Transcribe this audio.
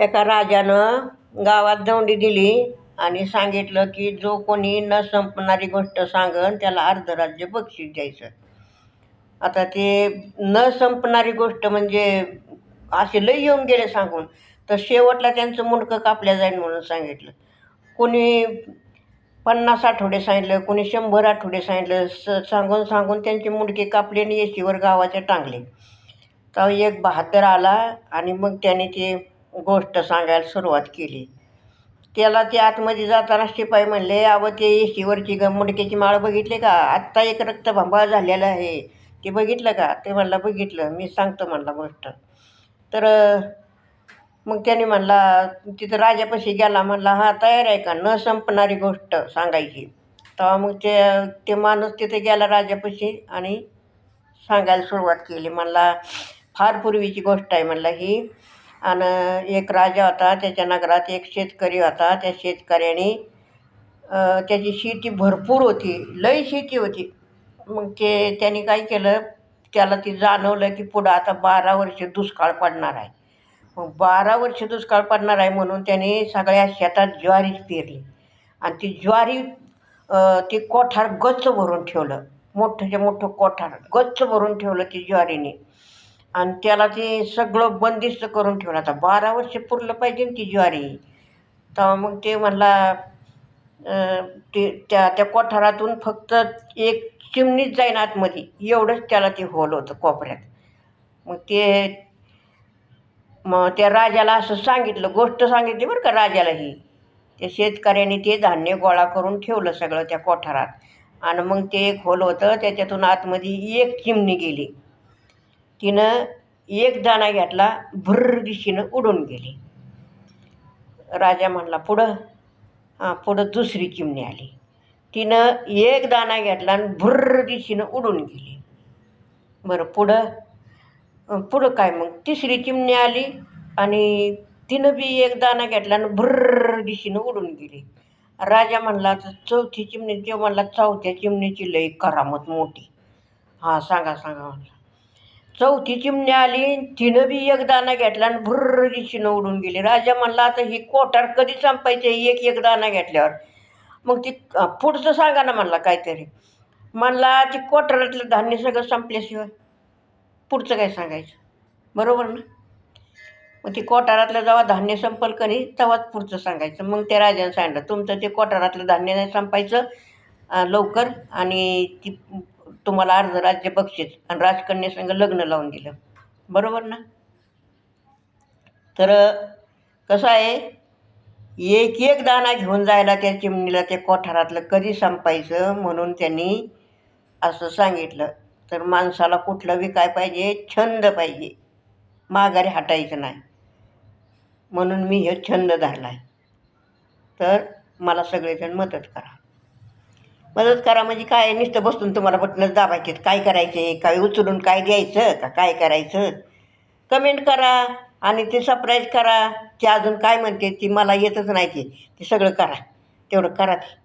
एका राजानं गावात दौंडी दिली आणि सांगितलं की जो कोणी न संपणारी गोष्ट सांगन त्याला अर्ध राज्य बक्षीस द्यायचं. आता ते न संपणारी गोष्ट म्हणजे असे लई येऊन गेले सांगून. तर शेवटला त्यांचं मुंडकं कापल्या जाईल म्हणून सांगितलं. कोणी पन्नास आठवडे सांगितलं कोणी शंभर आठवडे सांगितलं स सांगून सांगून त्यांचे मुंडके कापले आणि येशीवर गावाचे टांगले. तर एक बहादर आला आणि मग त्याने ते गोष्ट सांगायला सुरुवात केली. त्याला ते आतमध्ये जाताना शिपाई म्हणले अव ते येशीवरची ग मुंडक्याची माळ बघितली का? आत्ता एक रक्तभंबाळ झालेला आहे. ते बघितलं का? ते म्हणला बघितलं. मी सांगतो म्हणला गोष्ट. तर मग त्याने म्हणला तिथं राजापाशी गेला म्हणला हा तयार आहे का? न संपणारी गोष्ट सांगायची. तेव्हा मग ते ते माणूस तिथे गेला राजापाशी आणि सांगायला सुरुवात केली. म्हणला फार पूर्वीची गोष्ट आहे म्हणला ही आणि एक राजा होता त्याच्या नगरात एक शेतकरी होता. त्या शेतकऱ्याने त्याची शेती भरपूर होती लई शेती होती. मग ते त्याने काय केलं त्याला ती जाणवलं की पुढं आता बारा वर्ष दुष्काळ पडणार आहे. मग बारा वर्ष दुष्काळ पडणार आहे म्हणून त्याने सगळ्या शेतात ज्वारीच पेरली. आणि ती ज्वारी ती कोठार गच्च भरून ठेवलं. मोठंच्या मोठं कोठार गच्च भरून ठेवलं ती ज्वारीने. आणि त्याला ते सगळं बंदिस्त करून ठेवलं. आता बारा वर्ष पुरलं पाहिजे ना ती ज्वारी. तेव्हा मग ते म्हणला ते त्या त्या कोठारातून फक्त एक चिमणीच जाईन आतमध्ये. एवढंच त्याला ते होल होतं कोपऱ्यात. मग ते मग त्या राजाला असं सांगितलं गोष्ट सांगितली बरं का राजाला ही. त्या शेतकऱ्याने ते धान्य गोळा करून ठेवलं सगळं त्या कोठारात. आणि मग ते एक होल होतं त्याच्यातून आतमध्ये एक चिमणी गेली. तिनं एक दाणा घेतला भुर्र दिशेनं उडून गेली. राजा म्हणला पुढं. हां पुढं दुसरी चिमणी आली. तिनं एक दाणा घेतला आणि भुर्र दिशेनं उडून गेली. बरं पुढं? पुढं काय मग? तिसरी चिमणी आली आणि तिनं बी एक दाणा घेतला आणि भुर्र दिशेनं उडून गेली. राजा म्हणला तर चौथी चिमणी ते म्हणला चौथ्या चिमणीची लई करामत मोठी. हां सांगा सांगा म्हणला. चौथी चिमणी आली तिनं बी एकदाणा घेतला आणि भुर्र दिशेनं उडून गेली. राजा म्हणला आता ही कोटार कधी संपायचं? एक एक दाणा घेतल्यावर. मग ती पुढचं सांगा ना म्हणला काहीतरी. म्हणला ती कोठारातलं धान्य सगळं संपल्याशिवाय पुढचं काय सांगायचं? बरोबर ना? मग ती कोठारातलं जेव्हा धान्य संपल का नाही तेव्हाच पुढचं सांगायचं. मग त्या राजाने सांगितलं तुमचं ते कोठारातलं धान्य नाही संपायचं लवकर आणि ती तुम्हाला अर्ध राज्य बक्षीस आणि राजकन्यासंग लग्न लावून दिलं. बरोबर ना? तर कसं आहे? एक एक दाणा घेऊन जायला त्या चिमणीला त्या कोठारातलं कधी संपायचं म्हणून त्यांनी असं सांगितलं. तर माणसाला कुठलं बी काय पाहिजे? छंद पाहिजे. माघारी हटायचं नाही. म्हणून मी हे छंद धरला आहे तर मला सगळेजण मदत करा. मदत करा म्हणजे काय? नुसतं बसून तुम्हाला बटनच दाबायचे काय करायचे काय उचलून काय द्यायचं? का काय करायचं? कमेंट करा आणि ते सरप्राईज करा. ते अजून काय म्हणते ती मला येतच नाही ती. ते सगळं करा. तेवढं करा. ते